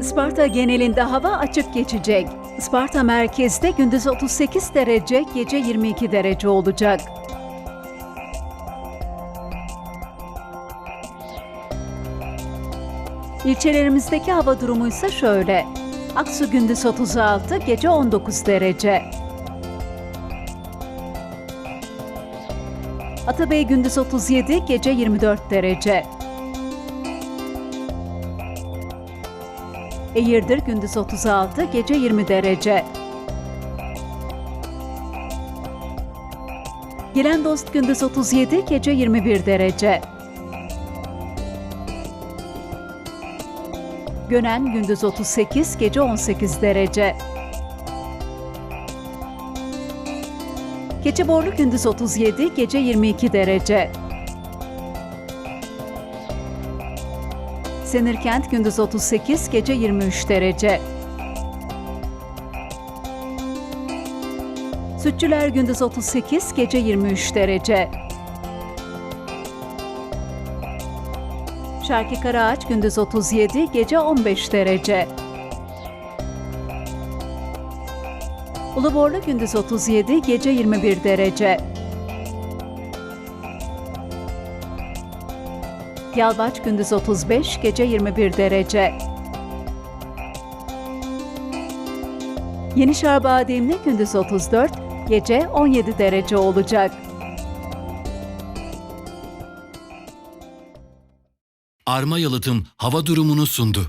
Isparta genelinde hava açık geçecek. Isparta merkezde gündüz 38 derece, gece 22 derece olacak. İlçelerimizdeki hava durumu ise şöyle. Aksu gündüz 36, gece 19 derece. Atabey gündüz 37, gece 24 derece. Eğirdir gündüz 36, gece 20 derece. Gelen dost gündüz 37, gece 21 derece. Gönen gündüz 38, gece 18 derece. Keçiborlu gündüz 37, gece 22 derece. Senirkent gündüz 38, gece 23 derece. Sütçüler gündüz 38, gece 23 derece. Şarkı Karaağaç gündüz 37, gece 15 derece. Uluborlu gündüz 37, gece 21 derece. Yalvaç gündüz 35, gece 21 derece. Yenişehir Bademli gündüz 34, gece 17 derece olacak. Arma Yalıtım hava durumunu sundu.